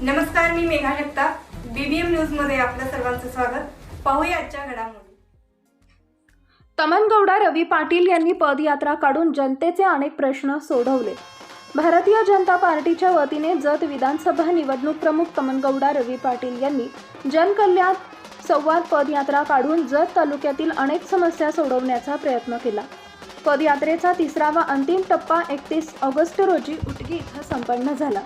नमस्कार मी मेघा जगताप. बीबीएम न्यूजमध्ये आपलं सर्वांचं स्वागत. पाहूया आजच्या घडामोडी. तमनगौडा रवी पाटील यांनी पदयात्रा काढून जनतेचे अनेक प्रश्न सोडवले. भारतीय जनता पार्टीच्या वतीने जत विधानसभा निवडणूक प्रमुख तमनगौडा रवी पाटील यांनी जनकल्याण संवाद पदयात्रा काढून जत तालुक्यातील अनेक समस्या सोडवण्याचा प्रयत्न केला. पदयात्रेचा तिसरा व अंतिम टप्पा एकतीस ऑगस्ट रोजी उटगी इथं संपन्न झाला.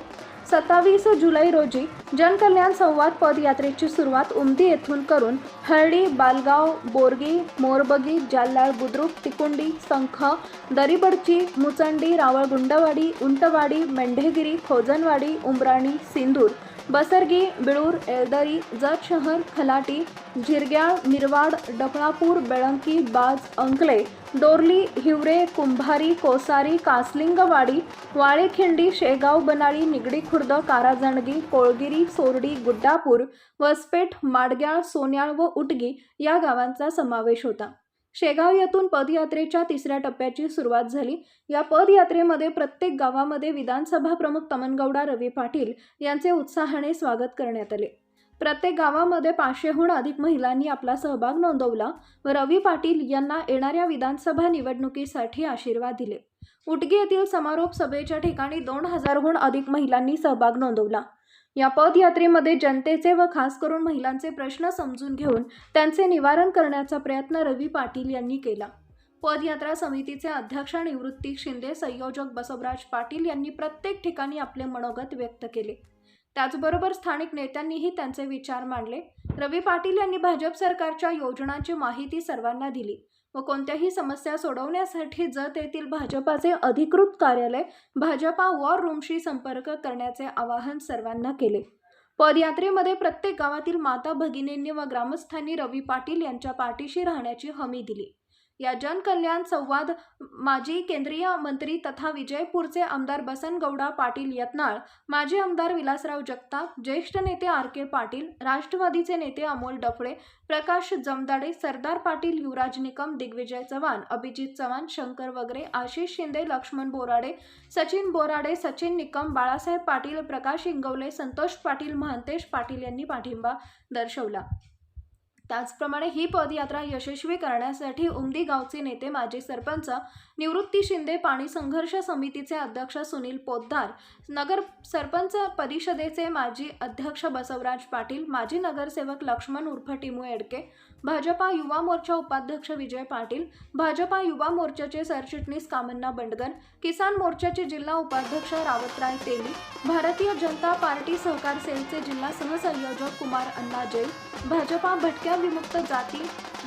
सत्तावीस जुलै रोजी जनकल्याण संवाद पदयात्रेची सुरुवात उमदी येथून करून हळडी बालगाव बोरगी मोरबगी जाल्लाळ बुद्रुक तिकुंडी संख दरीबडची मुचंडी रावळगुंडवाडी उंटवाडी मेंढेगिरी खोजनवाडी उमराणी सिंदूर बसरगी बिळूर एलदरी जत शहर खलाटी झिरग्याळ मिरवाड डफळापूर बेळंकी बाज अंकले डोरली हिवरे कुंभारी कोसारी कासलिंगवाडी वाळेखिंडी शेगाव बनाळी निगडी खुर्द काराजणगी कोळगिरी सोरडी गुड्डापूर वसपेठ माडग्याळ सोन्याळ व उटगी या गावांचा समावेश होता. शेगाव येथून पदयात्रेच्या तिसऱ्या टप्प्याची सुरुवात झाली. या पदयात्रेमध्ये प्रत्येक गावामध्ये विधानसभा प्रमुख तमनगौडा रवी पाटील यांचे उत्साहाने स्वागत करण्यात आले. प्रत्येक गावामध्ये पाचशेहून अधिक महिलांनी आपला सहभाग नोंदवला व रवी पाटील यांना येणाऱ्या विधानसभा निवडणुकीसाठी आशीर्वाद दिले. उटगी येथील समारोप सभेच्या ठिकाणी दोन हजारहून अधिक महिलांनी सहभाग नोंदवला. या पदयात्रेमध्ये जनतेचे व खास करून महिलांचे प्रश्न समजून घेऊन त्यांचे निवारण करण्याचा प्रयत्न रवी पाटील यांनी केला. पदयात्रा समितीचे अध्यक्ष निवृत्ती शिंदे संयोजक बसवराज पाटील यांनी प्रत्येक ठिकाणी आपले मनोगत व्यक्त केले. त्याचबरोबर स्थानिक नेत्यांनीही त्यांचे विचार मांडले. रवी पाटील यांनी भाजप सरकारच्या योजनांची माहिती सर्वांना दिली. व कोणत्याही समस्या सोडवण्यासाठी जत येथील भाजपाचे अधिकृत कार्यालय भाजपा वॉर रूमशी संपर्क करण्याचे आवाहन सर्वांना केले. पदयात्रेमध्ये प्रत्येक गावातील माता भगिनींनी व ग्रामस्थांनी रवी पाटील यांच्या पाठीशी राहण्याची हमी दिली. या जनकल्याण संवाद माजी केंद्रीय मंत्री तथा विजयपूरचे आमदार बसनगौडा पाटील यत्नाळ माजी आमदार विलासराव जगताप ज्येष्ठ नेते आर के पाटील राष्ट्रवादीचे नेते अमोल डफळे प्रकाश जमदाडे सरदार पाटील युवराज निकम दिग्विजय चव्हाण अभिजित चव्हाण शंकर वगरे आशिष शिंदे लक्ष्मण बोराडे सचिन बोराडे सचिन निकम बाळासाहेब पाटील प्रकाश इंगवले संतोष पाटील महंतेश पाटील यांनी पाठिंबा दर्शवला. त्याचप्रमाणे ही पदयात्रा यशस्वी करण्यासाठी उमदी गावचे नेते माजी सरपंच निवृत्ती शिंदे पाणी संघर्ष समितीचे अध्यक्ष सुनील पोद्दार नगर सरपंच परिषदेचे माजी अध्यक्ष बसवराज पाटील माजी नगरसेवक लक्ष्मण उर्फ टिमू एडके भाजपा युवा मोर्चा उपाध्यक्ष विजय पाटील भाजपा युवा मोर्चाचे सरचिटणीस कामन्ना बंडगर किसान मोर्चाचे जिल्हा उपाध्यक्ष रावतराय तेली भारतीय जनता पार्टी सहकार सेलचे जिल्हा सहसंयोजक कुमार अण्णा जैन भाजपा भटक्या विमुक्त जाती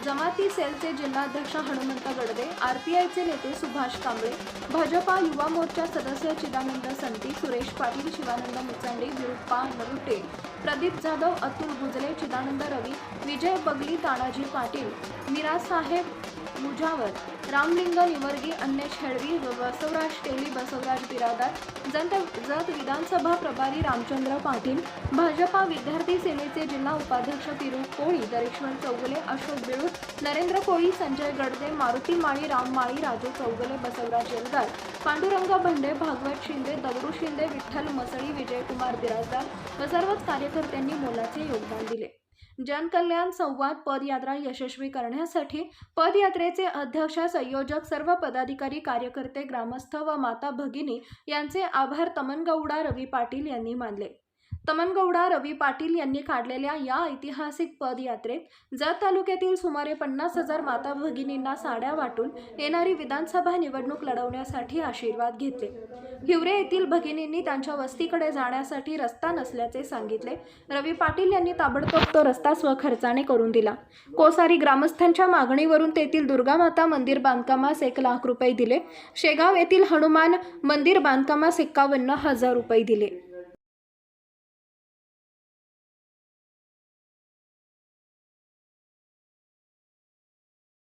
जमाती सेलचे जिल्हाध्यक्ष हनुमंत गडदे आर पी आयचे नेते सुभाष कांबळे भाजपा युवा मोर्चा सदस्य चिदानंद संती सुरेश पाटील शिवानंद मुचंडे विरुप्पा नरुटे प्रदीप जाधव अतुल गुजले चिदानंद रवी विजय बगली तानाजी पाटील मिरासाहेब मुजावर रामलिंग निवर्गी अन्य हेळवी व बसवराज टेली बसवराज बिरादार. जत जत विधानसभा प्रभारी रामचंद्र पाटील भाजपा विद्यार्थी सेनेचे जिल्हा उपाध्यक्ष पिरू कोळी दरेश्वर चौगुले अशोक बिळूर नरेंद्र कोळी संजय गडदे मारुती माळी राम माळी राजू चौगुले बसवराज येलदार पांडुरंग भंडे भागवत शिंदे दगडू शिंदे विठ्ठल मसळी विजयकुमार बिराजदार व सर्वच कार्यकर्त्यांनी मोलाचे योगदान दिले. जनकल्याण संवाद पदयात्रा यशस्वी करण्यासाठी पदयात्रेचे अध्यक्ष संयोजक सर्व पदाधिकारी कार्यकर्ते ग्रामस्थ व माता भगिनी यांचे आभार तमनगौडा रवी पाटील यांनी मानले. तमनगौडा रवी पाटील यांनी काढलेल्या या ऐतिहासिक पदयात्रेत जत तालुक्यातील सुमारे पन्नास हजार माता भगिनींना साड्या वाटून येणारी विधानसभा निवडणूक लढवण्यासाठी आशीर्वाद घेतले. हिवरे येथील भगिनींनी त्यांच्या वस्तीकडे जाण्यासाठी रस्ता नसल्याचे सांगितले. रवी पाटील यांनी ताबडतोब तो रस्ता स्वखर्चाने करून दिला. कोसारी ग्रामस्थांच्या मागणीवरून तेथील दुर्गामाता मंदिर बांधकामास एक लाख रुपये दिले. शेगाव येथील हनुमान मंदिर बांधकामास एक्कावन्न हजार रुपये दिले.